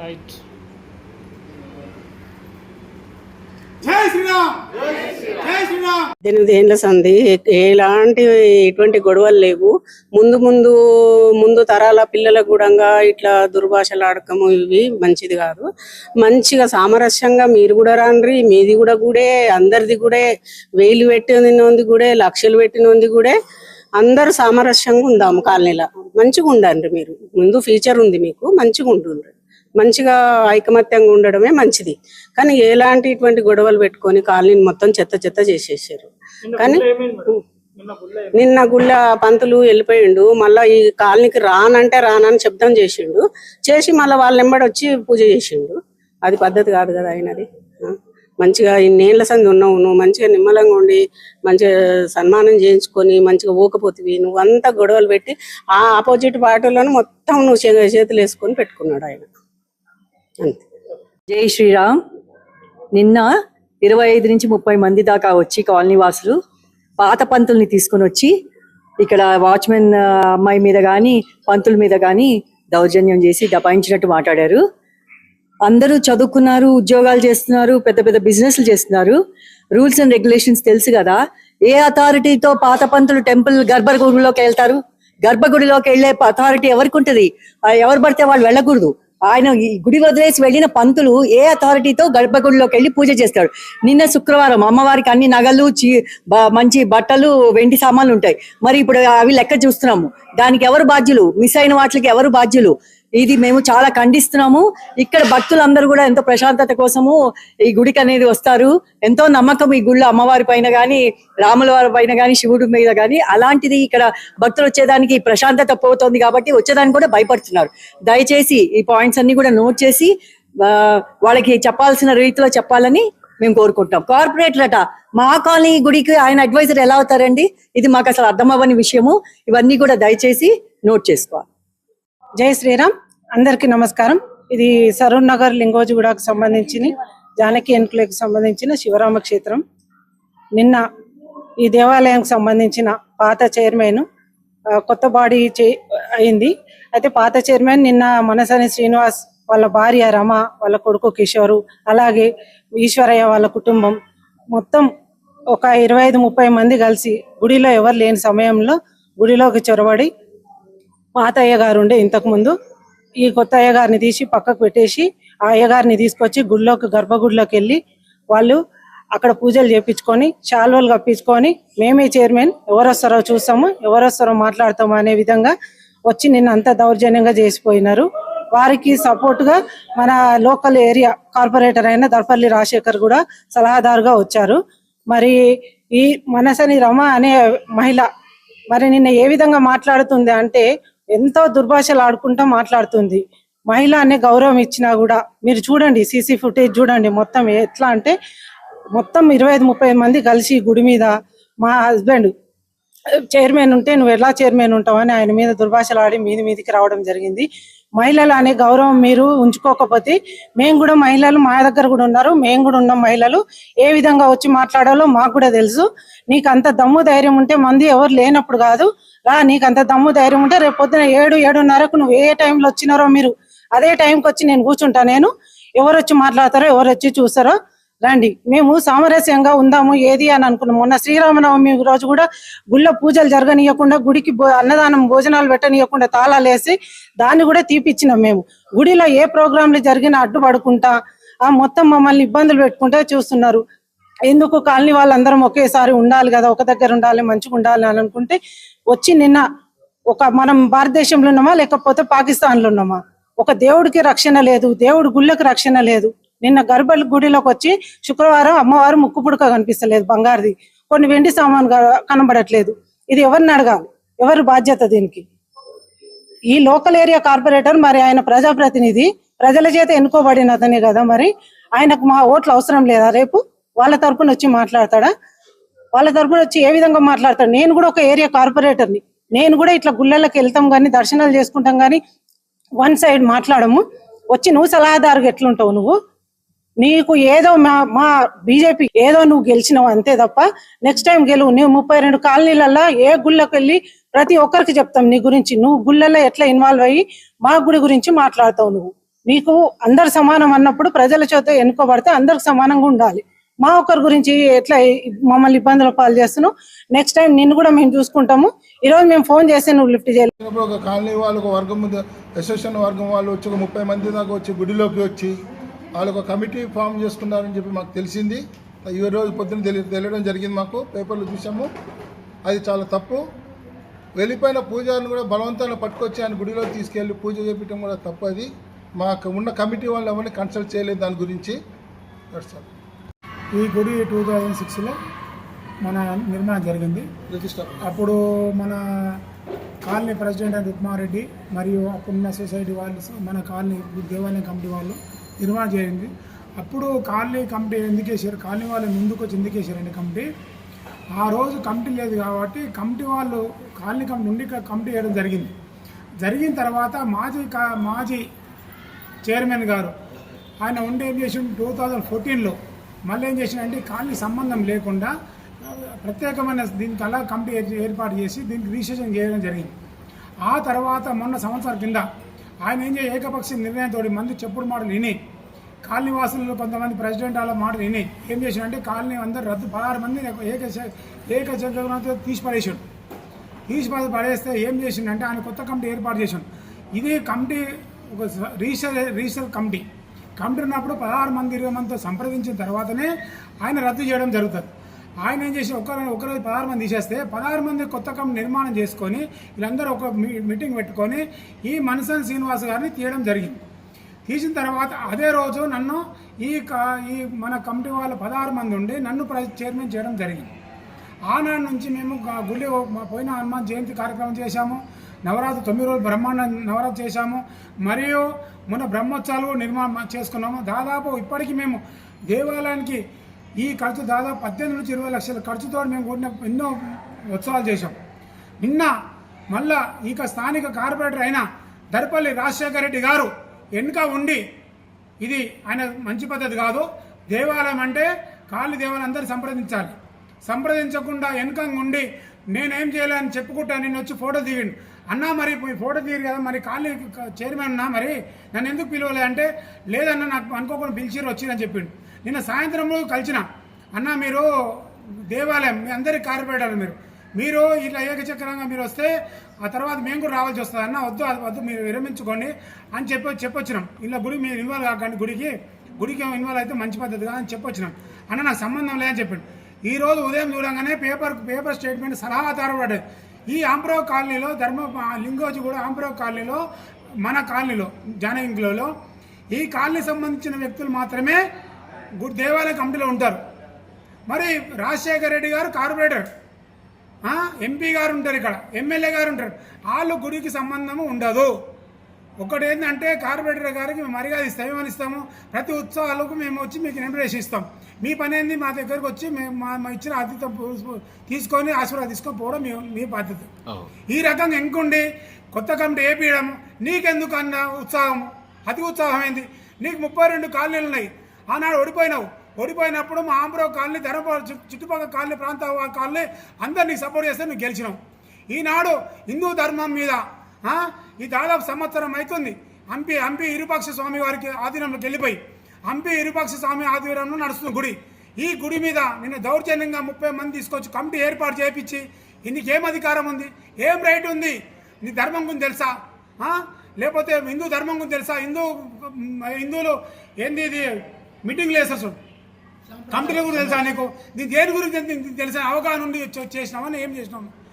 Right జై శ్రీరామ్ జై శ్రీరామ్ ఎనిమిది ఏళ్ళ సంధి. ఎలాంటి ఎటువంటి గొడవలు లేవు. ముందు ముందు ముందు తరాల పిల్లల కూడా ఇట్లా దుర్భాషలు ఆడకము ఇవి మంచిది కాదు. మంచిగా సామరస్యంగా మీరు కూడా రాండ్రి మీది కూడా గుడే అందరిది కూడా వేలు పెట్టినది కూడా లక్షలు పెట్టినది కూడా అందరూ సామరస్యంగా ఉందాము కాలనీలో. మంచిగా ఉండండి మీరు. ముందు ఫ్యూచర్ ఉంది మీకు మంచిగా ఉంటుండ్రి మంచిగా ఐకమత్యంగా ఉండడమే మంచిది. కానీ ఎలాంటి ఇటువంటి గొడవలు పెట్టుకొని కాలనీని మొత్తం చెత్త చెత్త చేసేసారు. కానీ నిన్న గుళ్ళ పంతులు వెళ్ళిపోయిండు మళ్ళా ఈ కాలనీకి రానంటే రానని శబ్దం చేసిండు. చేసి మళ్ళీ వాళ్ళ వెంబడి వచ్చి పూజ చేసిండు. అది పద్ధతి కాదు కదా ఆయనది? మంచిగా ఇన్నేళ్ళ సంది ఉన్నావు నువ్వు మంచిగా నిమ్మలంగా ఉండి మంచిగా సన్మానం చేయించుకొని మంచిగా ఊకపోతివి. నువ్వు అంతా గొడవలు పెట్టి ఆ ఆపోజిట్ పార్టీలను మొత్తం నువ్వు చేతులు వేసుకొని పెట్టుకున్నాడు ఆయన. అంతే జై శ్రీరామ్. నిన్న ఇరవై ఐదు నుంచి ముప్పై మంది దాకా వచ్చి కాలనీ వాసులు పాత పంతుల్ని తీసుకొని వచ్చి ఇక్కడ వాచ్మెన్ అమ్మాయి మీద కానీ పంతుల మీద కానీ దౌర్జన్యం చేసి దబాయించినట్టు మాట్లాడారు. అందరూ చదువుకున్నారు ఉద్యోగాలు చేస్తున్నారు పెద్ద పెద్ద బిజినెస్లు చేస్తున్నారు. రూల్స్ అండ్ రెగ్యులేషన్స్ తెలుసు కదా. ఏ అథారిటీతో పాత పంతులు టెంపుల్ గర్భగుడిలోకి వెళ్తారు? గర్భగుడిలోకి వెళ్ళే అథారిటీ ఎవరికి ఉంటది? ఎవరు పడితే వాళ్ళు వెళ్ళకూడదు. ఆయన ఈ గుడి వదిలేసి వెళ్ళిన పంతులు ఏ అథారిటీతో గర్భగుడిలోకి వెళ్ళి పూజ చేస్తాడు నిన్న శుక్రవారం అమ్మవారికి అన్ని నగలు చీ బ- మంచి బట్టలు వెండి సామాన్లు ఉంటాయి. మరి ఇప్పుడు అవి లెక్క చూస్తున్నాము. దానికి ఎవరు బాధ్యులు? మిస్ అయిన వాటికి ఎవరు బాధ్యులు? ఇది మేము చాలా ఖండిస్తున్నాము. ఇక్కడ భక్తులందరూ కూడా ఎంతో ప్రశాంతత కోసము ఈ గుడికి అనేది వస్తారు. ఎంతో నమ్మకం ఈ గుళ్ళో అమ్మవారి పైన కానీ రాముల వారి పైన కానీ శివుడి మీద కానీ అలాంటిది ఇక్కడ భక్తులు వచ్చేదానికి ప్రశాంతత పోతోంది కాబట్టి వచ్చేదానికి కూడా భయపడుతున్నారు. దయచేసి ఈ పాయింట్స్ అన్ని కూడా నోట్ చేసి వాళ్ళకి చెప్పాల్సిన రీతిలో చెప్పాలని మేము కోరుకుంటాం కార్పొరేట్లట మా కాలనీ గుడికి ఆయన అడ్వైజర్ ఎలా అవుతారండి? ఇది మాకు అసలు అర్థం అవ్వని విషయము. ఇవన్నీ కూడా దయచేసి నోట్ చేసుకోవాలి. జై శ్రీరామ్. అందరికీ నమస్కారం. ఇది సరూర్ నగర్ లింగోజిగూడకు సంబంధించిన జానకి ఎన్కులకు సంబంధించిన శివరామ క్షేత్రం. నిన్న ఈ దేవాలయానికి సంబంధించిన పాత చైర్మన్ కొత్త బాడీ చే అయింది. అయితే పాత చైర్మన్ నిన్న మనసని శ్రీనివాస్ వాళ్ళ భార్య రమ వాళ్ళ కొడుకు కిషోరు అలాగే ఈశ్వరయ్య వాళ్ళ కుటుంబం మొత్తం ఒక ఇరవై ఐదు ముప్పై మంది కలిసి గుడిలో ఎవరు లేని సమయంలో గుడిలోకి చొరబడి పాత అయ్యగారు ఉండే ఇంతకు ముందు ఈ కొత్త అయ్యగారిని తీసి పక్కకు పెట్టేసి ఆ అయ్యగారిని తీసుకొచ్చి గుడిలోకి గర్భగుడిలోకి వెళ్ళి వాళ్ళు అక్కడ పూజలు చేపించుకొని శాల్వలు కప్పించుకొని మేమే చైర్మన్ ఎవరొస్తారో చూస్తాము ఎవరొస్తారో మాట్లాడతాము అనే విధంగా వచ్చి నిన్న అంత దౌర్జన్యంగా చేసిపోయినారు. వారికి సపోర్ట్గా మన లోకల్ ఏరియా కార్పొరేటర్ అయిన దర్పల్లి రాజశేఖర్ కూడా సలహాదారుగా వచ్చారు. మరి ఈ మనసని రమ అనే మహిళ మరి నిన్న ఏ విధంగా మాట్లాడుతుంది అంటే ఎంతో దుర్భాషలు ఆడుకుంటూ మాట్లాడుతుంది. మహిళ అనే గౌరవం ఇచ్చినా కూడా మీరు చూడండి సీసీ ఫుటేజ్ చూడండి మొత్తం ఎట్లా అంటే మొత్తం ఇరవై ఐదు ముప్పై మంది కలిసి గుడి మీద మా హస్బెండ్ చైర్మన్ ఉంటే నువ్వు ఎలా చైర్మన్ ఉంటావు అని ఆయన మీద దుర్భాషలు ఆడి మీది మీదికి రావడం జరిగింది. మహిళలు అనే గౌరవం మీరు ఉంచుకోకపోతే మేము కూడా మహిళలు మా దగ్గర కూడా ఉన్నారు. మేము కూడా ఉన్నాం మహిళలు. ఏ విధంగా వచ్చి మాట్లాడాలో మాకు కూడా తెలుసు. నీకు అంత దమ్ము ధైర్యం ఉంటే మంది ఎవరు లేనప్పుడు కాదు. రా నీకు అంత దమ్ము ధైర్యం ఉంటే రేపు పొద్దున ఏడు ఏడున్నరకు నువ్వు ఏ టైంలో వచ్చినారో మీరు అదే టైంకి వచ్చి నేను కూర్చుంటా. నేను ఎవరు వచ్చి మాట్లాడతారో ఎవరు వచ్చి చూస్తారో రండి. మేము సామరస్యంగా ఉందాము ఏది అని అనుకున్నాము మొన్న శ్రీరామనవమి రోజు కూడా గుళ్ళ పూజలు జరగనీయకుండా గుడికి అన్నదానం భోజనాలు పెట్టనీయకుండా తాళాలు వేసి దాన్ని కూడా తీపిచ్చినాం మేము. గుడిలో ఏ ప్రోగ్రాంలు జరిగినా అడ్డుపడుకుంటా ఆ మొత్తం మమ్మల్ని ఇబ్బందులు పెట్టుకుంటే చూస్తున్నారు. ఎందుకు కాలనీ వాళ్ళందరం ఒకేసారి ఉండాలి కదా? ఒక దగ్గర ఉండాలి మంచిగా ఉండాలి అని అనుకుంటే వచ్చి నిన్న ఒక మనం భారతదేశంలో ఉన్నామా? లేకపోతే పాకిస్తాన్లో ఉన్నామా? ఒక దేవుడికి రక్షణ లేదు దేవుడి గుళ్ళకి రక్షణ లేదు. నిన్న గర్భ గుడిలోకి వచ్చి శుక్రవారం అమ్మవారు ముక్కు పుడక కనిపిస్తలేదు బంగారుది. కొన్ని వెండి సామాన్ కనబడట్లేదు. ఇది ఎవరిని అడగాలి? ఎవరి బాధ్యత దీనికి? ఈ లోకల్ ఏరియా కార్పొరేటర్ మరి ఆయన ప్రజాప్రతినిధి ప్రజల చేత ఎన్నుకోబడిన అతనే కదా మరి? ఆయనకు మా ఓట్లు అవసరం లేదా రేపు? వాళ్ళ తరపున వచ్చి మాట్లాడతాడా? వాళ్ళ తరపున వచ్చి ఏ విధంగా మాట్లాడతాడు? నేను కూడా ఒక ఏరియా కార్పొరేటర్ని. నేను కూడా ఇట్లా గుళ్ళకి వెళ్తాం కానీ దర్శనాలు చేసుకుంటాం కానీ వన్ సైడ్ మాట్లాడము. వచ్చి నువ్వు సలహాదారుగా ఎట్లుంటావు నువ్వు? నీకు ఏదో మా మా బీజేపీ ఏదో నువ్వు గెలిచినావు అంతే తప్ప నెక్స్ట్ టైం గెలువు. నువ్వు ముప్పై రెండు కాలనీలలో ఏ గుళ్ళకి వెళ్ళి ప్రతి ఒక్కరికి చెప్తాం నీ గురించి. నువ్వు గుళ్ళల్లో ఎట్లా ఇన్వాల్వ్ అయ్యి మా గుడి గురించి మాట్లాడతావు నువ్వు. నీకు అందరు సమానం అన్నప్పుడు ప్రజల చేత ఎన్నుకోబడితే అందరికి సమానంగా ఉండాలి. మా ఒక్కరి గురించి ఎట్లా మమ్మల్ని ఇబ్బందులు పాలు చేస్తున్నావు? నెక్స్ట్ టైం నిన్ను కూడా మేము చూసుకుంటాము. ఈరోజు మేము ఫోన్ చేస్తే నువ్వు లిఫ్ట్ చేయాలి ఒక కాలనీ వాళ్ళు ఒక వర్గం అసోసియేషన్ వర్గం వాళ్ళు వచ్చి ఒక ముప్పై మంది దాకా వచ్చి గుడిలోకి వచ్చి వాళ్ళు ఒక కమిటీ ఫామ్ చేసుకున్నారని చెప్పి మాకు తెలిసింది. ఈ రోజు పొద్దున్న తెలియడం జరిగింది మాకు. పేపర్లు చూసాము. అది చాలా తప్పు. వెళ్ళిపోయిన పూజారిని కూడా బలవంతంగా పట్టుకొచ్చి ఆయన గుడిలో తీసుకెళ్ళి పూజ చేపించడం కూడా తప్పు అది. మాకు ఉన్న కమిటీ వాళ్ళు ఎవరిని కన్సల్ట్ చేయలేదు దాని గురించి. సార్. ఈ గుడి టూ థౌజండ్ సిక్స్లో మన నిర్మాణం జరిగింది. అప్పుడు మన కాలనీ ప్రెసిడెంట్ అయిన రుక్మారెడ్డి మరియు అప్పుడున్న సొసైటీ వాళ్ళు మన కాలనీ దేవాలయం కమిటీ వాళ్ళు నిర్మాణం చేయండి అప్పుడు కాలనీ కమిటీ ఎందుకు వేసారు కాలనీ వాళ్ళు ముందుకు వచ్చి ఎందుకు వేసారండి కమిటీ ఆ రోజు కమిటీ లేదు కాబట్టి కమిటీ వాళ్ళు కాలనీ కమిటీ నుండి కమిటీ వేయడం జరిగింది. జరిగిన తర్వాత మాజీ కా- మాజీ చైర్మన్ గారు ఆయన ఉండి ఏం చేసిండు? టూ థౌజండ్ ఫోర్టీన్లో మళ్ళీ ఏం చేసిండంటే కాలనీ సంబంధం లేకుండా ప్రత్యేకమైన దీనికి అలా కమిటీ ఏర్పాటు చేసి దీనికి రిజిస్ట్రేషన్ చేయడం జరిగింది. ఆ తర్వాత మొన్న సంవత్సరం కింద ఆయన ఏం చేయ ఏకపక్ష నిర్ణయంతో మంది చెప్పుడు మాటలు విని కాలనీ వాసులు కొంతమంది ప్రెసిడెంట్ వాళ్ళ మాటలు విని ఏం చేసినంటే కాలనీ అందరు రద్దు పదహారు మంది ఏక ఏక తీసి పడేసాడు తీసి పడేస్తే ఏం చేసిండంటే ఆయన కొత్త కమిటీ ఏర్పాటు చేసిండు. ఇది కమిటీ ఒక రిజిస్టర్ రిజిస్టర్ కమిటీ. కమిటీ ఉన్నప్పుడు పదహారు మంది ఇరవై మందితో సంప్రదించిన తర్వాతనే ఆయన రద్దు చేయడం జరుగుతుంది. ఆయన ఏం చేసి ఒక ఒకరోజు పదహారు మంది తీసేస్తే పదహారు మంది కొత్త కమిటీ నిర్మాణం చేసుకొని వీళ్ళందరూ ఒక మీ- మీటింగ్ పెట్టుకొని ఈ మనసన్ శ్రీనివాస్ గారిని తీయడం జరిగింది. తీసిన తర్వాత అదే రోజు నన్ను ఈ క- ఈ మన కమిటీ వాళ్ళ పదహారు మంది ఉండి నన్ను ప్ర- చైర్మన్ చేయడం జరిగింది. ఆనాడు నుంచి మేము గుళ్ళి పోయిన హనుమాన్ జయంతి కార్యక్రమం చేశాము. నవరాత్రి తొమ్మిది రోజులు బ్రహ్మాండ నవరాత్రి చేశాము. మరియు మన బ్రహ్మోత్సవాలు నిర్మాణం చేసుకున్నాము. దాదాపు ఇప్పటికీ మేము దేవాలయానికి ఈ ఖర్చు దాదాపు పద్దెనిమిది నుంచి ఇరవై లక్షల ఖర్చుతో మేము కూడిన ఎన్నో ఉత్సవాలు చేశాం. నిన్న మళ్ళా ఇక స్థానిక కార్పొరేటర్ అయిన దర్పల్లి రాజశేఖర రెడ్డి గారు వెనుక ఉండి ఇది ఆయన మంచి పద్ధతి కాదు దేవాలయం అంటే కాళ్ళు దేవాలయం అందరూ సంప్రదించాలి. సంప్రదించకుండా వెనుక ఉండి నేనేం చేయాలని చెప్పుకుంటా నేను వచ్చి ఫోటో దిగిండు. అన్నా మరి ఫోటో దిగారు కదా మరి కాలనీ చైర్మన్ అన్నా మరి నన్ను ఎందుకు పిలవలే అంటే లేదన్నా నాకు అనుకోకుండా పిలిచిరు వచ్చిరని చెప్పిండు. నిన్న సాయంత్రంలో కలిసిన. అన్న మీరు దేవాలయం మీ అందరి కార్పొరేటర్ మీరు. మీరు ఇట్లా ఏకచక్రంగా మీరు వస్తే ఆ తర్వాత మేము కూడా రావాల్సి వస్తుంది అన్న వద్దు అది వద్దు మీరు విరమించుకోండి అని చెప్పి చెప్పొచ్చినాం. ఇలా గుడి మీరు ఇన్వాల్వ్ కాకండి గుడికి. గుడికి ఇన్వాల్వ్ అయితే మంచి పద్ధతి కాదని చెప్పొచ్చినాం. అన్న నాకు సంబంధం లేదని చెప్పాడు. ఈరోజు ఉదయం చూడంగానే పేపర్ పేపర్ స్టేట్మెంట్ సలహాదారు పడ్డది ఈ ఆంప్రో కాలనీలో ధర్మ లింగోజీ కూడా ఆంప్రో కాలనీలో మన కాలనీలో జానగింగ్లో ఈ కాలనీ సంబంధించిన వ్యక్తులు మాత్రమే గుడి దేవాలయ కమిటీలో ఉంటారు. మరి రాజశేఖర రెడ్డి గారు కార్పొరేటర్. ఎంపీ గారు ఉంటారు ఇక్కడ ఎమ్మెల్యే గారు ఉంటారు. వాళ్ళు గుడికి సంబంధము ఉండదు. ఒకటి ఏంటంటే కార్పొరేటర్ గారికి మేము మర్యాద ఇస్తాం ఏమని ఇస్తాము ప్రతి ఉత్సవాలకు మేము వచ్చి మీకు ఇన్విటేషన్ ఇస్తాం. మీ పని ఏంది మా దగ్గరకు వచ్చి మేము మా మా ఇచ్చిన పూ- తీసుకొని ఆశీర్వాదం తీసుకొని పోవడం మీ మీ బాధ్యత. ఈ రకంగా ఇంకుండి కొత్త కమిటీ ఏపీయడం నీకెందుకు అన్న ఉత్సాహం అతి ఉత్సాహం ఏంది? నీకు ముప్పై రెండు కాలనీలు ఉన్నాయి. ఆనాడు ఓడిపోయినావు. ఓడిపోయినప్పుడు మా ఆంధ్ర కాలనీ ధర్మపురం చు- చుట్టుపక్కల కాలనీ ప్రాంత కాలనీ అందరు నీకు సపోర్ట్ చేస్తే నువ్వు గెలిచినావు ఈనాడు హిందూ ధర్మం మీద ఈ దాదాపు సంవత్సరం అవుతుంది హంపి హంపి ఇరుపక్ష స్వామి వారికి ఆధీనంలోకి వెళ్ళిపోయి హంపి ఇరుపక్ష స్వామి ఆధ్వర్యంలో నడుస్తున్న గుడి. ఈ గుడి మీద నిన్న దౌర్జన్యంగా ముప్పై మంది తీసుకొచ్చి కమిటీ ఏర్పాటు చేయించి ఇన్నికేం ఏం అధికారం ఉంది? ఏం రైట్ ఉంది? నీ ధర్మం గురించి తెలుసా? లేకపోతే హిందూ ధర్మం గురించి తెలుసా? హిందూ హిందువులు ఏంది ఇది? మీటింగ్లు వేస్తారు చూడు. కమిటీల గురించి తెలుసా నీకు? నీ దేని గురించి నీకు తెలిసిన అవగాహన ఉండి చే- చేసినావా? ఏం చేసినావు?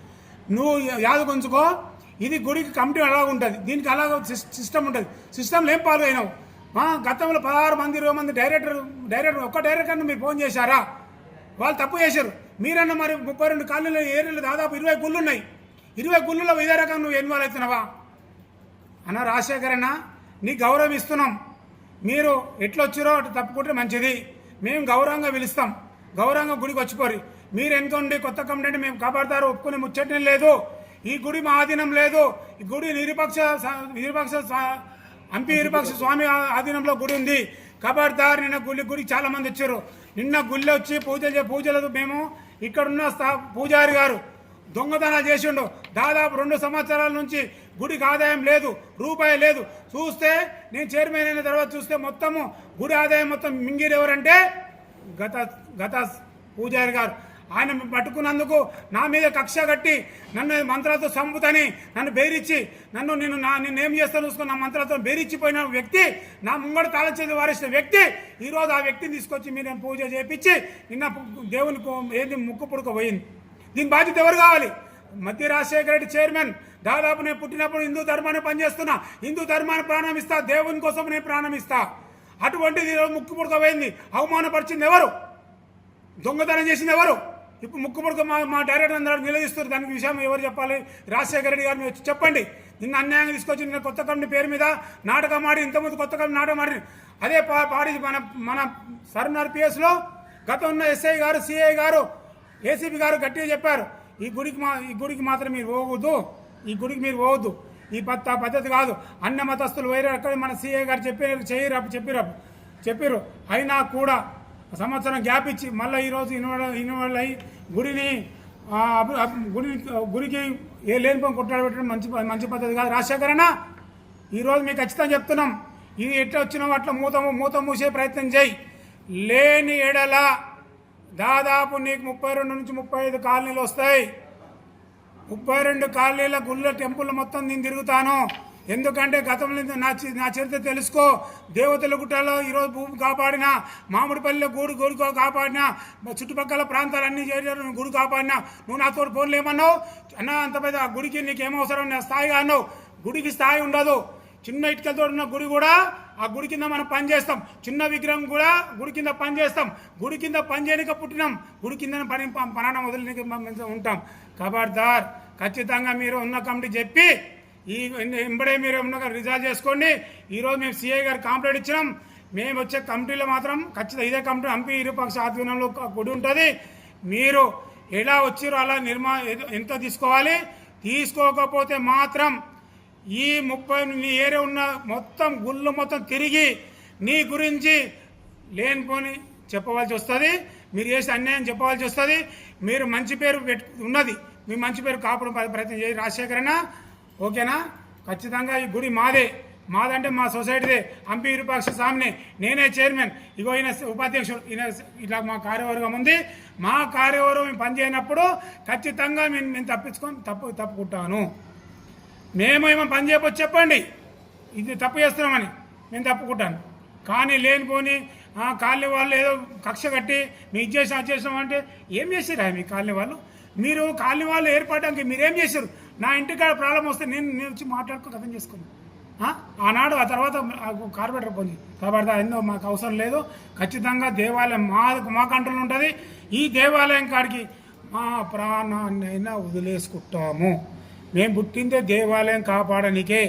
నువ్వు యాదు కొంచుకో ఇది గుడికి కమిటీ అలాగ ఉంటుంది. దీనికి అలాగ సిస్టమ్ ఉంటుంది. సిస్టంలో ఏం పాల్గొయినావు మా గతంలో పదహారు మంది ఇరవై మంది డైరెక్టర్ డైరెక్టర్ ఒక్క డైరెక్టర్ని మీరు ఫోన్ చేశారా? వాళ్ళు తప్పు చేశారు. మీరన్న మరి ముప్పై రెండు కాలనీలు ఏరియాలు దాదాపు ఇరవై గుళ్ళు ఉన్నాయి ఇరవై గుళ్ళలో ఇదే రకం నువ్వు ఇన్వాల్వ్ అవుతున్నావా? అన్న రాజశేఖర్ అన్న నీ గౌరవం ఇస్తున్నాం. మీరు ఎట్లొచ్చారో అటు తప్పుకుంటే మంచిది. మేము గౌరవంగా పిలుస్తాం. గౌరవంగా గుడికి వచ్చిపోరి. మీరు ఎన్నుకోండి కొత్త కమిటీ మేము కాపాడతారు ఒప్పుకునే ముచ్చటం లేదు. ఈ గుడి మా ఆధీనం లేదు. ఈ గుడి నిరుపక్ష నిరుపక్ష స్వా- హంపి నిరుపక్ష స్వామి ఆధీనంలో గుడి ఉంది. కబర్దార్ నిన్న గుడి గుడికి చాలా మంది వచ్చారు. నిన్న గుళ్ళో వచ్చి పూజలు పూజలు మేము ఇక్కడున్న పూజారి గారు దొంగతనం చేసిండు. దాదాపు రెండు సంవత్సరాల నుంచి గుడికి ఆదాయం లేదు రూపాయి లేదు. చూస్తే నేను చైర్మన్ అయిన తర్వాత చూస్తే మొత్తము గుడి ఆదాయం మొత్తం మింగిరు ఎవరంటే గత గత పూజారి గారు. ఆయన పట్టుకున్నందుకు నా మీద కక్ష కట్టి నన్ను మంత్రాలతో చంపుతని నన్ను బెదిరించి నన్ను నేను నా నేను ఏం చేస్తాను చూసుకుని నా మంత్రాలతో బెదిరించిపోయిన వ్యక్తి నా ముంగడు తాళచేది వారిసిన వ్యక్తి ఈరోజు ఆ వ్యక్తిని తీసుకొచ్చి మీరు పూజ చేపించి నిన్న దేవుని ఏది ముక్కు పుడక పోయింది. దీని బాధ్యత ఎవరు కావాలి? మధ్య రాజశేఖర రెడ్డి చైర్మన్. దాదాపు నేను పుట్టినప్పుడు హిందూ ధర్మాన్ని పనిచేస్తున్నా. హిందూ ధర్మాన్ని ప్రాణం ఇస్తా దేవుని కోసం నేను ప్రాణం ఇస్తా అటువంటిది ముక్కు పుడక పోయింది. అవమానపరిచింది ఎవరు? దొంగతనం చేసింది ఎవరు? ఇప్పుడు ముక్కు మా మా డైరెక్టర్ అందరూ నిలదీస్తారు. దానికి విషయం ఎవరు చెప్పాలి? రాజశేఖర రెడ్డి గారు వచ్చి చెప్పండి. నిన్న అన్యాయంగా తీసుకొచ్చి నిన్న కొత్త కంపెనీ పేరు మీద నాటకం ఆడి ఇంతకుముందు కొత్త కంపెనీ నాటకం ఆడి అదే పా పాడి మన మన సర్నార్ పిఎస్లో గత ఉన్న ఎస్ఐ గారు సిఐ గారు ఏసీపీ గారు గట్టిగా చెప్పారు. ఈ గుడికి మా ఈ గుడికి మాత్రం మీరు పోవద్దు. ఈ గుడికి మీరు పోవద్దు. ఈ పద్ధ పద్ధతి కాదు. అన్న మతస్థులు వేరే అక్కడ మన సిఐ గారు చెప్పారు చేయరు చెప్పిరు చెప్పారు అయినా కూడా సంవత్సరం గ్యాప్ ఇచ్చి మళ్ళీ ఈరోజు ఇన్వాల్వ్ ఇన్వాల్వ్ అయ్యి గుడిని గుడి అభి- గుడికి ఏ లేని పని కొట్టాడబెట్టడం మంచి మంచి పద్ధతి కాదు. రాజశేఖరణ ఈరోజు మీకు ఖచ్చితంగా చెప్తున్నాం. ఇది ఎట్లా వచ్చినావు అట్లా మూత మూత మూసే ప్రయత్నం చేయి. లేని ఎడల దాదాపు నీకు ముప్పై రెండు నుంచి ముప్పై ఐదు కాలనీలు వస్తాయి. ముప్పై రెండు కాలనీల గుళ్ళ టెంపుల్ మొత్తం నేను తిరుగుతాను. ఎందుకంటే గతంలో నా నా చరిత్ర తెలుసుకో. దేవతల గుట్టలో ఈరోజు భూమి కాపాడిన మామిడిపల్లిలో గూడు గూడు కాపాడిన చుట్టుపక్కల ప్రాంతాలన్నీ చేరారు గుడి కాపాడిన. నువ్వు నాతో ఫోన్లు ఏమన్నావు? అన్న అంత పెద్ద ఆ గుడికి నీకేమవసరం నా స్థాయిగా అన్నావు గుడికి స్థాయి ఉండదు. చిన్న ఇటుకలతో ఉన్న గుడి కూడా ఆ గుడి కింద మనం పని చేస్తాం. చిన్న విగ్రహం కూడా గుడి కింద పని చేస్తాం. గుడి కింద పని చేయనిక పుట్టినాం. గుడి కింద పని పనాన వదిలిన ఉంటాం. కబడ్దార్ ఖచ్చితంగా మీరు ఉన్న కమిటీ చెప్పి ఈ ఎంబడే మీరు ఉన్న రిజాల్వ్ చేసుకోండి. ఈరోజు మేము సిఐ గారు కాంప్లైంట్ ఇచ్చినాం. మేము వచ్చే కమిటీలో మాత్రం ఖచ్చితంగా ఇదే కమిటీ హంపి ఇరుపక్ష ఆధ్వర్యంలో గుడి ఉంటుంది. మీరు ఎలా వచ్చిరో అలా నిర్మా ఎంత తీసుకోవాలి? తీసుకోకపోతే మాత్రం ఈ ముప్పై నీ ఏరియా ఉన్న మొత్తం గుళ్ళు మొత్తం తిరిగి నీ గురించి లేనిపోని చెప్పవలసి వస్తుంది. మీరు చేసే అన్యాయం చెప్పవలసి వస్తుంది. మీరు మంచి పేరు పెట్టు ఉన్నది. మీ మంచి పేరు కాపాడు ప్రయత్నం చేయి రాజశేఖరణ ఓకేనా? ఖచ్చితంగా ఈ గుడి మాదే. మాదంటే మా సొసైటీదే. హంపి విరూపాక్ష స్వామిని. నేనే చైర్మన్. ఇగో ఈయన ఉపాధ్యక్షుడు. ఈయన ఇట్లా మా కార్యవర్గం ఉంది. మా కార్యవర్గం మేము పనిచేయనప్పుడు ఖచ్చితంగా మేము మేము తప్పించుకొని తప్పు తప్పుకుంటాను. మేమేమో పని చేయకపోతే చెప్పండి. ఇది తప్పు చేస్తున్నామని నేను తప్పుకుంటాను. కానీ లేనిపోని కాలనీ వాళ్ళు ఏదో కక్ష కట్టి మీ ఇది చేసాం అది చేసాం అంటే ఏం చేశారా మీ కాలనీ వాళ్ళు? మీరు కాలనీ వాళ్ళు ఏర్పడడానికి మీరేం చేశారు నా ఇంటికాడ ప్రాబ్లం వస్తే నేను నేను వచ్చి మాట్లాడుకో కథం చేసుకున్నాను ఆనాడు ఆ తర్వాత కార్పొరేటర్ పోయింది. కాబట్టి ఎన్నో మాకు అవసరం లేదు. ఖచ్చితంగా దేవాలయం మా మా కంట్రోల్ ఉంటుంది. ఈ దేవాలయం కాడికి మా ప్రాణాన్నైనా వదిలేసుకుంటాము. మేము పుట్టిందే దేవాలయం కాపాడనికే.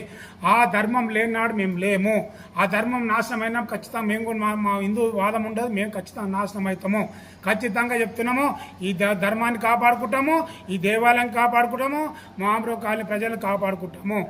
ఆ ధర్మం లేనాడు మేము లేము. ఆ ధర్మం నాశనమైనా ఖచ్చితంగా మేము కూడా మా మా హిందూ వాదం ఉండదు మేము ఖచ్చితంగా నాశనం అవుతాము ఖచ్చితంగా చెప్తున్నాము ఈ ధర్మాన్ని కాపాడుకుంటాము ఈ దేవాలయం కాపాడుకుంటాము మా కాలనీ ప్రజలను కాపాడుకుంటాము.